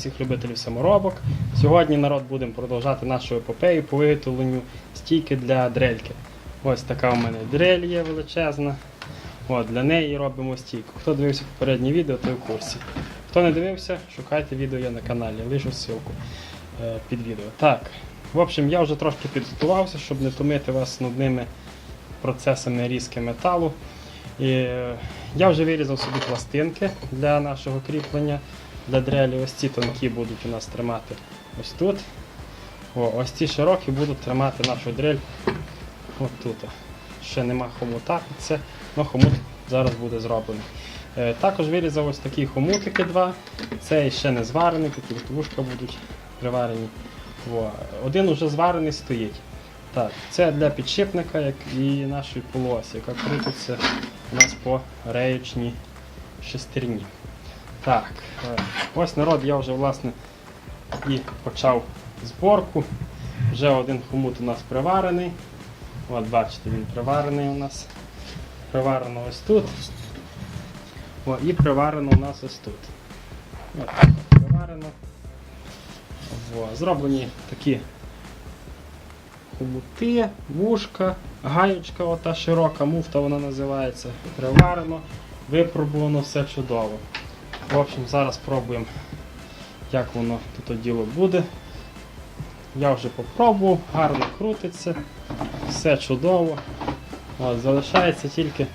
Всіх любителів саморобок. Сьогодні народ будемо продовжати нашу епопею по виготовленню стійки для дрельки. Ось така у мене дрель є величезна. От, для неї робимо стійку. Хто дивився попереднє відео, той в курсі. Хто не дивився, шукайте відео є на каналі, лишу ссылку е, під відео. Так, в общем, я вже трошки підготувався, щоб не томити вас нудними процесами різки металу. І е, я вже вирізав собі пластинки для нашого кріплення для дрелі. Ось ці тонкі будуть у нас тримати ось тут. О, ось ці широкі будуть тримати нашу дрель ось тут. Ще нема хомута це, але хомут зараз буде зроблений. Е, також вирізав ось такі хомутики два. Цей ще не зварений, такі вушка будуть приварені. О, один уже зварений стоїть. Так, це для підшипника як і нашої полосі, яка крутиться у нас по реєчній шестерні. Так, е, ось народ я вже власне і почав зборку. Вже один хомут у нас приварений. От бачите, він приварений у нас. Приварено ось тут. О, і приварено у нас ось тут. От приварено. О, зроблені такі хомути, вушка, гаючка, ота широка муфта вона називається. Приварено, випробувано все чудово. В общем, зараз пробуємо, як воно тут діло буде. Я вже попробував, гарно крутиться, все чудово. От, залишається тільки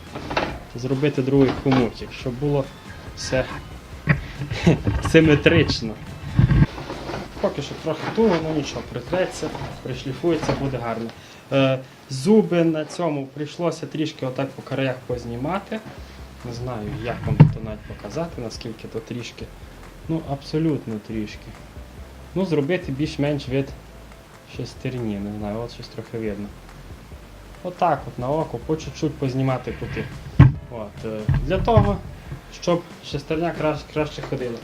зробити другий хомутик, щоб було все симетрично. Поки що трохи туго, ну нічого, притреться, пришліфується, буде гарно. Е, зуби на цьому прийшлося трішки отак по краях познімати. Не знаю, як вам навіть показати, наскільки то трішки. Ну, абсолютно трішки. Ну, зробити більш-менш вид шестерні, не знаю, от щось трохи видно. Отак от на око, по чуть-чуть познімати кути. От, е, для того, щоб шестерня краще, краще ходила.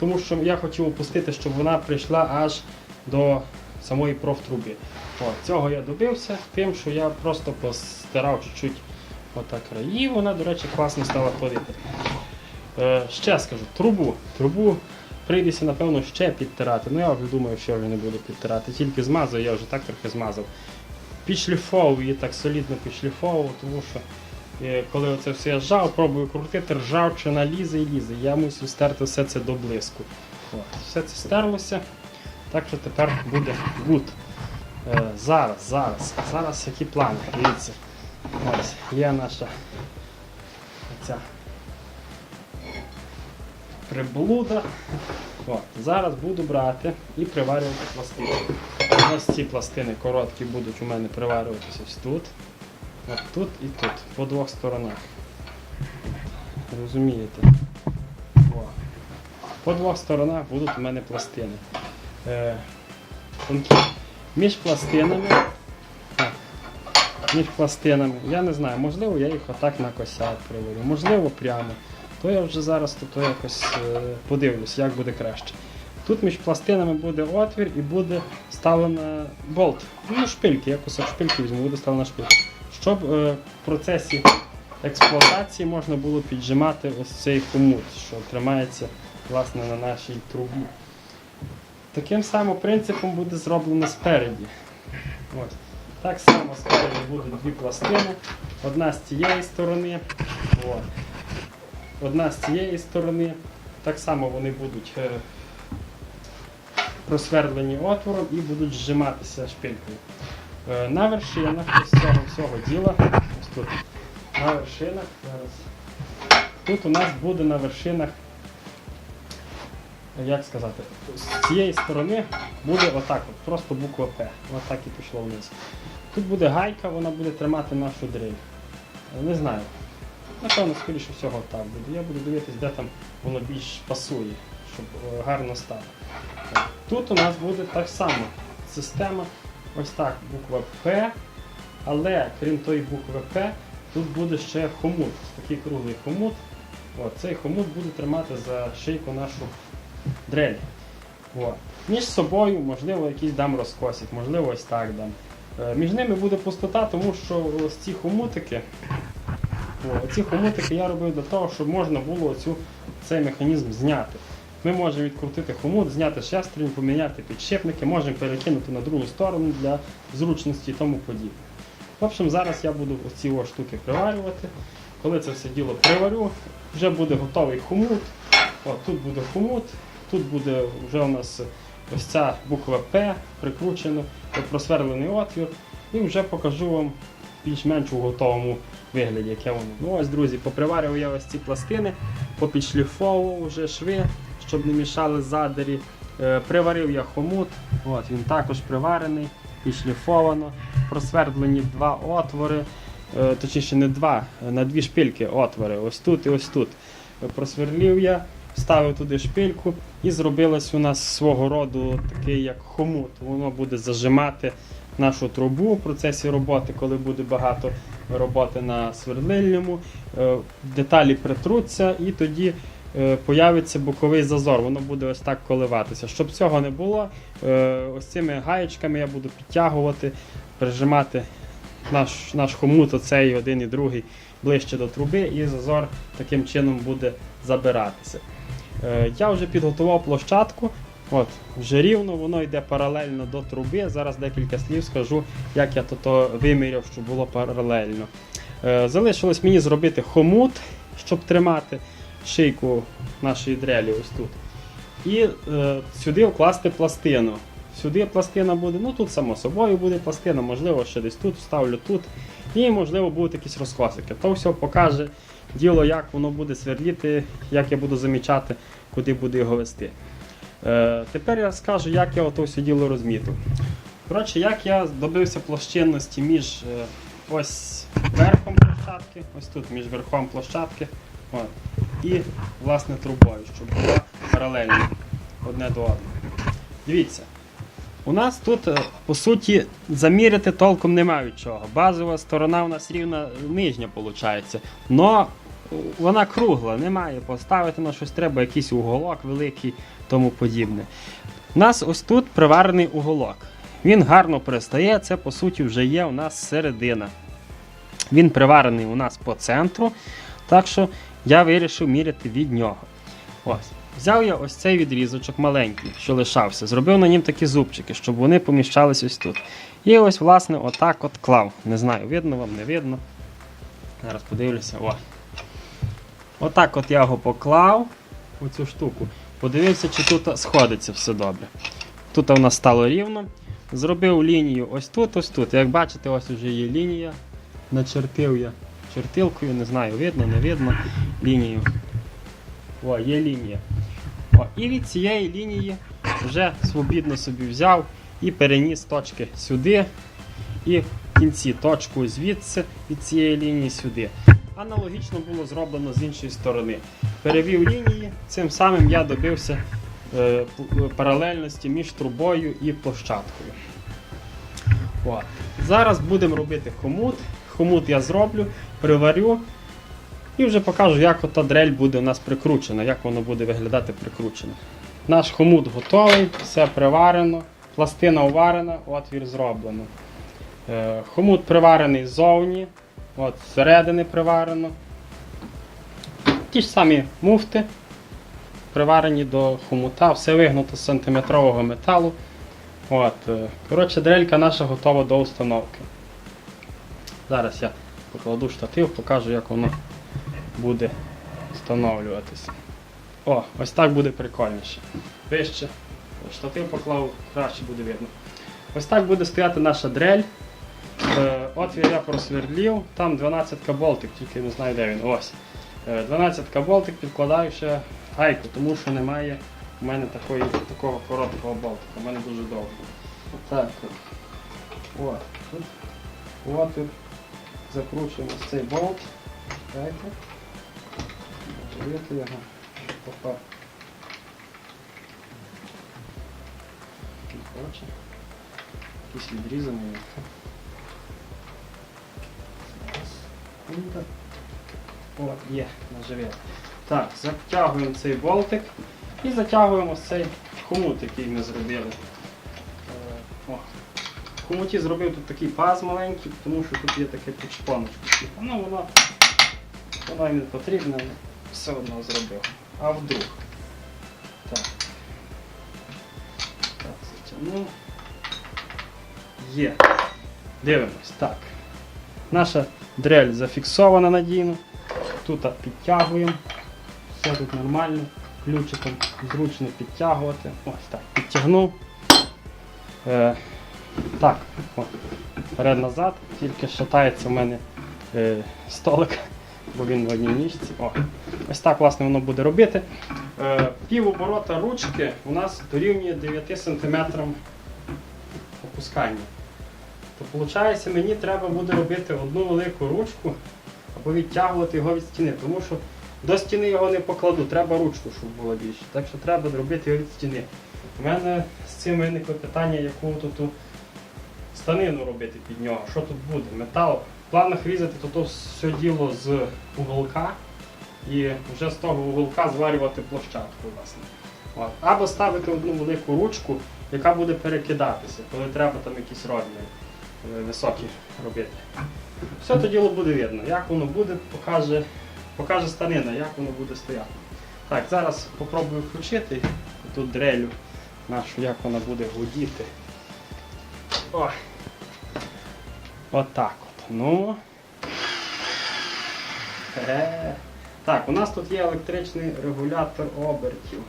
Тому що я хотів опустити, щоб вона прийшла аж до самої профтруби. От, цього я добився тим, що я просто постирав чуть-чуть краї, вона, до речі, класно стала ходити. Е, ще скажу, трубу. Трубу прийдеться, напевно, ще підтирати. Ну я вже думаю, що вже не буду підтирати. Тільки змазав, я вже так трохи змазав. Підшліфовую її так солідно підшліфовував, тому що е, коли оце все я жав, пробую крутити, ржавчина лізе і лізе. Я мусив стерти все це до блиску. Все це стерлося. Так що тепер буде гуд. Е, зараз, зараз, зараз які плани. Дивіться. Ось, є наша приблуда. От, зараз буду брати і приварювати пластини. Ось ці пластини короткі будуть у мене приварюватися ось тут. От тут і тут, по двох сторонах. Розумієте? О. По двох сторонах будуть у мене пластини. Е, тонкі. Між пластинами. Між пластинами. Я не знаю, можливо, я їх отак на косяк приварю, можливо, прямо. То я вже зараз то якось е, подивлюсь, як буде краще. Тут між пластинами буде отвір і буде вставлено болт. Ну, шпильки, я кусок шпильки візьму, буде вставлена шпилька. Щоб е, в процесі експлуатації можна було піджимати ось цей хомут, що тримається власне на нашій трубі. Таким самим принципом буде зроблено спереді. Ось. Так само спереді будуть дві пластини. Одна з цієї сторони. От. Одна з цієї сторони. Так само вони будуть е, просвердлені отвором і будуть зжиматися шпилькою. Е, на вершинах ось цього всього діла, ось тут, на вершинах, зараз. Тут у нас буде на вершинах, як сказати, з цієї сторони буде отак, от, просто буква П. Отак і пішло вниз. Тут буде гайка, вона буде тримати нашу дрель. Не знаю. Напевно, скоріше всього так буде. Я буду дивитись, де там воно більш пасує, щоб е, гарно стало. Тут у нас буде так само система, ось так, буква П, але крім тої букви П, тут буде ще хомут, такий круглий хомут. От, цей хомут буде тримати за шийку нашу дрель. От. Між собою, можливо, якийсь дам розкосик, можливо, ось так дам. Е, Між ними буде пустота, тому що ось ці хомутики, о, ці хомутики я робив для того, щоб можна було цю, цей механізм зняти. Ми можемо відкрутити хомут, зняти шестерню, поміняти підшипники, можемо перекинути на другу сторону для зручності і тому подібне. В общем, зараз я буду ці штуки приварювати. Коли це все діло приварю, вже буде готовий хомут. От, тут буде хомут, тут буде вже у нас ось ця буква П прикручена, просверлений отвір. І вже покажу вам більш-менш у готовому вигляді, яке воно. Ну ось, друзі, поприварював я ось ці пластини, попідшліфовував вже шви, щоб не мішали задері. Е, Приварив я хомут, от, він також приварений, підшліфовано, просвердлені два отвори, е, точніше не два, е, на дві шпильки отвори, ось тут і ось тут. Просверлів я, вставив туди шпильку і зробилось у нас свого роду такий як хомут. Воно буде зажимати нашу трубу в процесі роботи, коли буде багато роботи на свердлильному. Е, Деталі притруться і тоді е, появиться боковий зазор, воно буде ось так коливатися. Щоб цього не було, е, ось цими гаєчками я буду підтягувати, прижимати наш, наш хомут, оцей один і другий ближче до труби, і зазор таким чином буде забиратися. Я вже підготував площадку. От, вже рівно, воно йде паралельно до труби. Зараз декілька слів скажу, як я то виміряв, щоб було паралельно. Е, Залишилось мені зробити хомут, щоб тримати шийку нашої дрелі ось тут. І е, сюди вкласти пластину. Сюди пластина буде, ну тут само собою буде пластина, можливо, ще десь тут вставлю тут. І можливо будуть якісь розкосики. То все покаже діло, як воно буде свердліти, як я буду замічати, куди буду його вести. Е, тепер я скажу, як я ото все діло розмітив. Коротше, як я добився площинності між е, ось верхом площадки, ось тут між верхом площадки от, і власне трубою, щоб було паралельно одне до одного. Дивіться, у нас тут, е, по суті, заміряти толком немає чого. Базова сторона у нас рівна нижня виходить. Но вона кругла, немає. Поставити на щось треба, якийсь уголок великий, тому подібне. У нас ось тут приварений уголок. Він гарно пристає, це по суті вже є у нас середина. Він приварений у нас по центру, так що я вирішив міряти від нього. Ось. Взяв я ось цей відрізочок маленький, що лишався, зробив на нім такі зубчики, щоб вони поміщались ось тут. І ось, власне, отак от клав. Не знаю, видно вам, не видно. Зараз подивлюся. О. Отак от я його поклав у цю штуку. Подивився, чи тут сходиться все добре. Тут у нас стало рівно. Зробив лінію ось тут, ось тут. Як бачите, ось вже є лінія. Начертив я чертилкою, не знаю, видно, не видно лінію. О, є лінія. О, і від цієї лінії вже свобідно собі взяв і переніс точки сюди. І в кінці точку звідси від цієї лінії сюди. Аналогічно було зроблено з іншої сторони. Перевів лінії, цим самим я добився е, паралельності між трубою і площадкою. От. Зараз будемо робити хомут. Хомут я зроблю, приварю і вже покажу, як ота дрель буде у нас прикручена, як воно буде виглядати прикручено. Наш хомут готовий, все приварено, пластина уварена, отвір зроблено. Е, Хомут приварений ззовні, от зсередини приварено. Ті ж самі муфти приварені до хомута, все вигнуто з сантиметрового металу. От, е, коротше, дрелька наша готова до установки. Зараз я покладу штатив, покажу, як воно буде встановлюватися. О, ось так буде прикольніше. Вище. Штатив поклав, краще буде видно. Ось так буде стояти наша дрель. Е, Отвір я просвердлів, там 12 болтик, тільки не знаю де він. Ось. Е, 12 болтик підкладаю ще гайку, тому що немає у мене такої, такого короткого болтика, у мене дуже довго. Так. от. Отвір. Закручуємо цей болт. Дайте. Видите його? Попав. Хоче. Якийсь відрізаний. пункта. О, є, наживе. Так, затягуємо цей болтик і затягуємо цей хомут, який ми зробили. Е, о. В хомуті зробив тут такий паз маленький, тому що тут є таке підшпоночко. Ну, воно, воно і не потрібне, але все одно зробив. А вдруг. Так, так затягнув. Є. Дивимось. Так. Наша дрель зафіксована надійно. Тут підтягуємо. Все тут нормально. Ключиком зручно підтягувати. Ось так. Підтягнув. Е, так, о, вперед-назад, тільки шатається в мене е, столик, бо він в одній ніжці. О, ось так власне воно буде робити. Е, пів оборота ручки у нас дорівнює 9 см опускання. То виходить, мені треба буде робити одну велику ручку або відтягувати його від стіни, тому що до стіни його не покладу, треба ручку, щоб було більше. Так що треба зробити його від стіни. У мене з цим виникло питання, яку тут станину робити під нього. Що тут буде? Метал. В планах різати то, то все діло з уголка і вже з того уголка зварювати площадку. власне. От. Або ставити одну велику ручку, яка буде перекидатися, коли треба там якісь розміри високі робити. Все то діло буде видно. Як воно буде, покаже, покаже станина, як воно буде стояти. Так, зараз спробую включити тут дрелю нашу, як вона буде гудіти. О. Отак от. Ну. Е. Так, у нас тут є електричний регулятор обертів.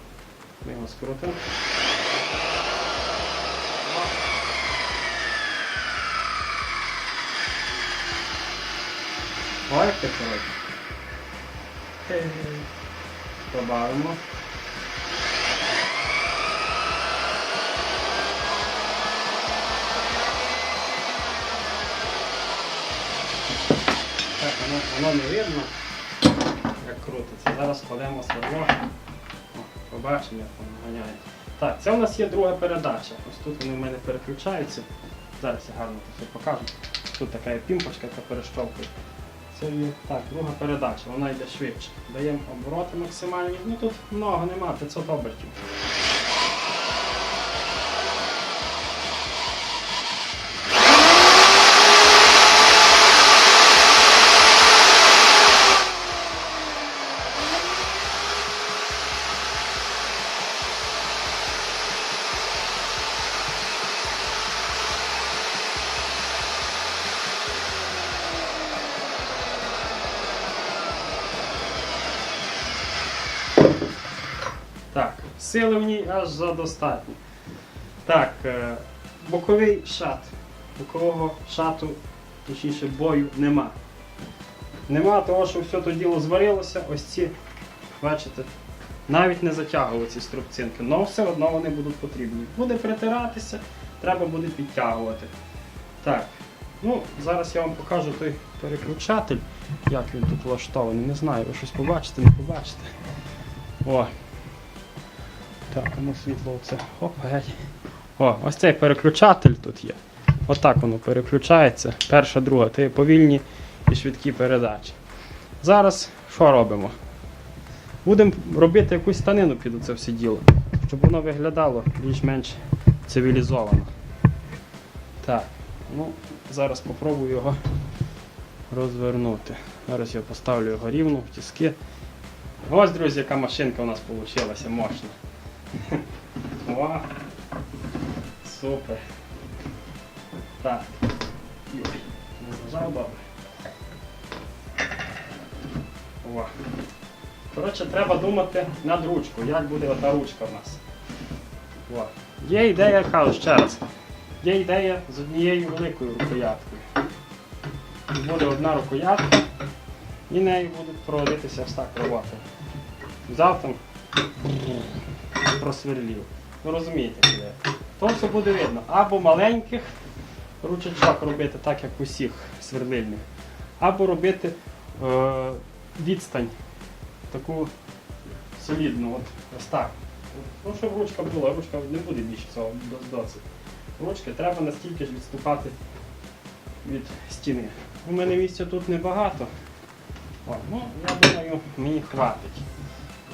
Ми його скрутимо. Ой, як ти коротко. Е. Добавимо. Так, воно, воно не видно, як крутиться. Зараз кладемо сверло. Побачимо, як воно ганяє. Так, це у нас є друга передача. Ось тут вони в мене переключаються. Зараз я гарно це покажу. Тут така пімпочка, яка перещовкує. Це є так, друга передача, вона йде швидше. Даємо обороти максимальні. Ну тут много нема, 500 обертів. Сили в ній аж задостатньо. Так, е, боковий шат. Бокового шату, точніше бою, нема. Нема того, що все то діло зварилося, ось ці, бачите, навіть не затягували струбцинки, але все одно вони будуть потрібні. Буде притиратися, треба буде підтягувати. Так, ну зараз я вам покажу той переключатель, як він тут влаштований. Не знаю, ви щось побачите, не побачите. О, так, ну світло оце. Оп. О, ось цей переключатель тут є. Отак воно переключається. Перша, друга, є повільні і швидкі передачі. Зараз що робимо? Будемо робити якусь станину під це все діло, щоб воно виглядало більш-менш цивілізовано. Так, ну, зараз спробую його розвернути. Зараз я поставлю його рівно в тіски. Ось, друзі, яка машинка у нас вийшла мощна. О, супер. Так. Не зажав добре. О. Коротше, треба думати над ручкою, як буде ота ручка в нас. О. Є ідея, кажу ще раз. Є ідея з однією великою рукояткою. Буде одна рукоятка і нею будуть проводитися так роботи. Там просверлів. Ви розумієте, де. То все буде видно. Або маленьких ручечок робити, так як усіх сверлильних, або робити е, відстань таку солідну, от, ось так. Ну, щоб ручка була, ручка не буде більше цього досить. Ручки треба настільки ж відступати від стіни. У мене місця тут небагато. О, ну, я думаю, мені хватить.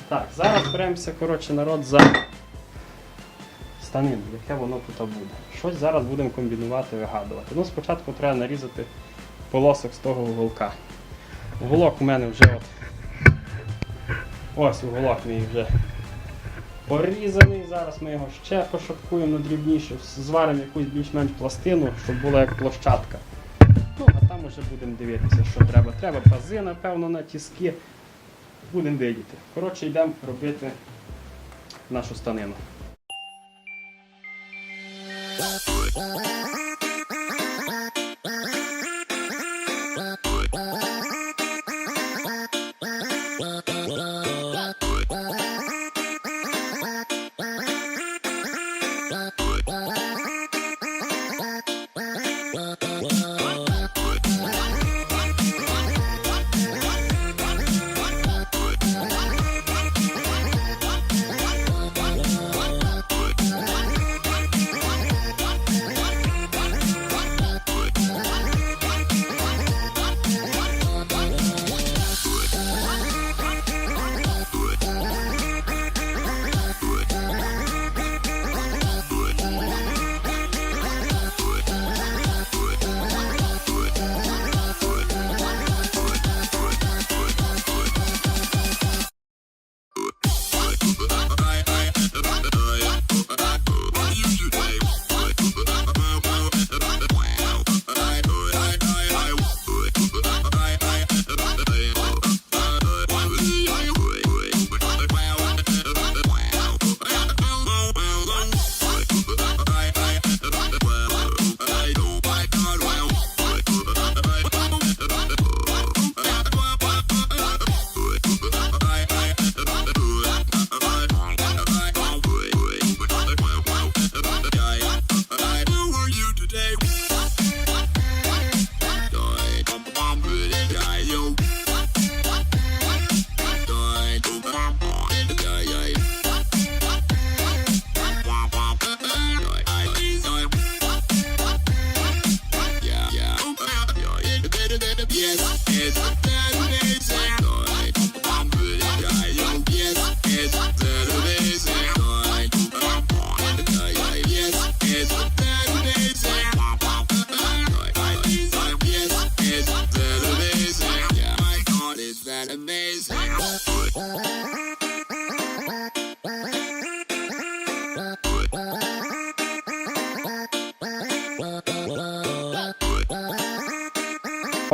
Так, зараз беремося, коротше, народ за станину, яке воно тут буде. Щось зараз будемо комбінувати, вигадувати. Ну, спочатку треба нарізати полосок з того уголка. Уголок у мене вже от. Ось уголок мій вже порізаний. Зараз ми його ще пошаткуємо на дрібніше, зваримо якусь більш-менш пластину, щоб була як площадка. Ну, а там уже будемо дивитися, що треба. Треба пази, напевно, на тіски. Будемо видіти. Коротше, йдемо робити нашу станину.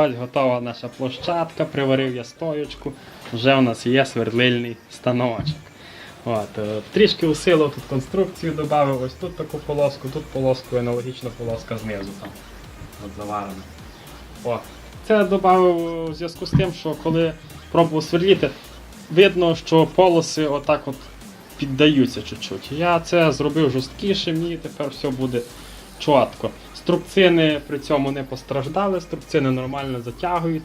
Ось готова наша площадка, приварив я стоєчку, вже у нас є свердлильний станочок. От, е, трішки усилив тут конструкцію, додав ось тут таку полоску, тут полоску, аналогічна полоска знизу там. От заварена. О. Це додав у зв'язку з тим, що коли пробував сверліти, видно, що полоси отак от піддаються чуть-чуть. Я це зробив жорсткіше, мені тепер все буде чітко. Струбцини при цьому не постраждали, струбцини нормально затягують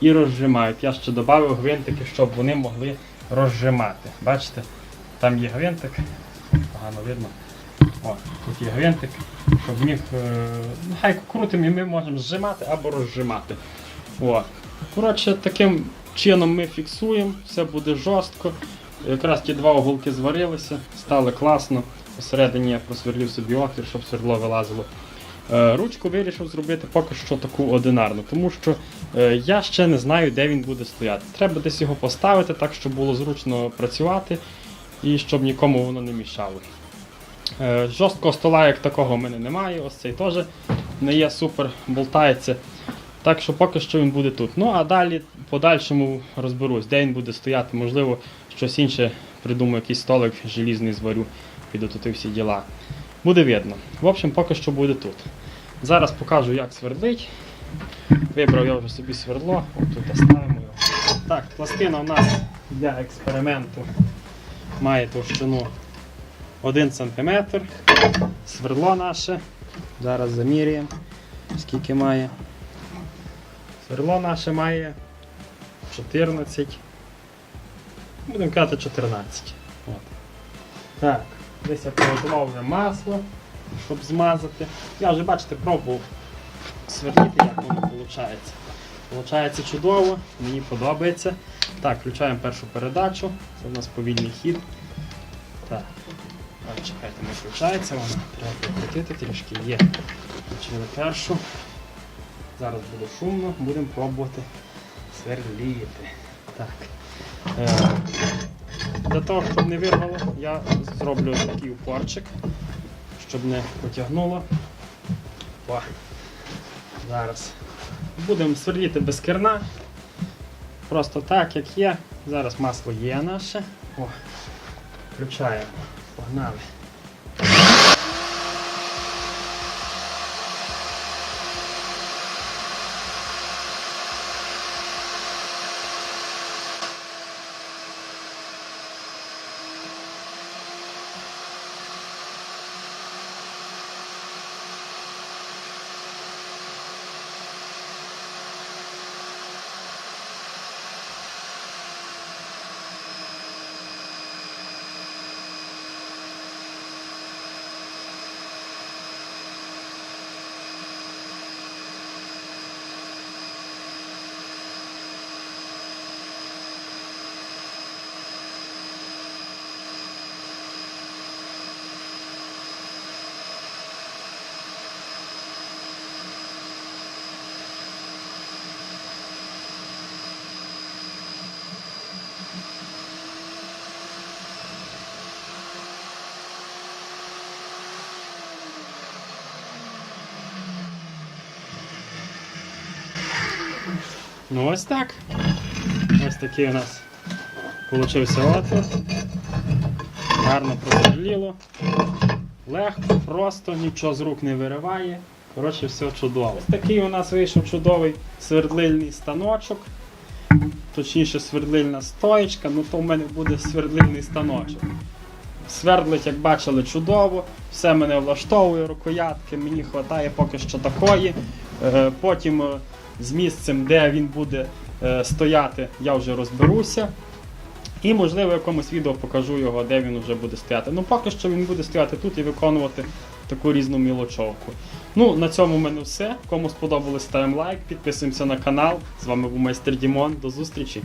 і розжимають. Я ще додав гвинтики, щоб вони могли розжимати. Бачите, там є гвинтик, погано видно. О, тут є гвинтик, щоб міг. е, Ну, хай крутим і ми можемо зжимати або розжимати. О. Коротше, таким чином ми фіксуємо, все буде жорстко. Якраз ті два уголки зварилися, стали класно. Посередині я просверлив собі отвір, щоб свердло вилазило. Е, Ручку вирішив зробити поки що таку одинарну, тому що е, я ще не знаю, де він буде стояти. Треба десь його поставити так, щоб було зручно працювати і щоб нікому воно не мішало. Е, Жорсткого стола як такого в мене немає, ось цей теж не є супер, болтається. Так що поки що він буде тут. Ну а далі подальшому розберусь, де він буде стояти, можливо, щось інше придумаю, якийсь столик желізний зварю, і всі діла. Буде видно. В общем, поки що буде тут. Зараз покажу, як свердлить. Вибрав я вже собі свердло, от тут ставимо його. Так, пластина у нас для експерименту має товщину 1 см. Свердло наше. Зараз заміряємо, скільки має. Сверло наше має 14. Будемо казати 14. От. Так, десь я приготував вже масло, щоб змазати. Я вже, бачите, пробував сверлити, як воно виходить. Получається чудово, мені подобається. Так, включаємо першу передачу. Це у нас повільний хід. Так. Чекайте, не включається вона. Треба прикрутити трішки. Є. Включили першу. Зараз буде шумно, будемо пробувати сверліти. Так. Для того, щоб не вирвало, я зроблю такий упорчик, щоб не потягнуло. О, зараз. Будемо сверліти без керна. Просто так, як є. Зараз масло є наше. О, включаємо. Погнали. Ну ось так. Ось такий у нас получився отвір. Гарно просверліло. Легко, просто, нічого з рук не вириває. Коротше, все чудово. Ось такий у нас вийшов чудовий свердлильний станочок. Точніше, свердлильна стоєчка, ну то в мене буде свердлильний станочок. Свердлить, як бачили, чудово, все мене влаштовує, рукоятки, мені вистачає поки що такої. Е, Потім е, з місцем, де він буде е, стояти, я вже розберуся. І, можливо, в якомусь відео покажу його, де він вже буде стояти. Ну, поки що він буде стояти тут і виконувати таку різну мілочовку. Ну, на цьому в мене все. Кому сподобалось, ставимо лайк, підписуємося на канал. З вами був майстер Дімон. До зустрічі!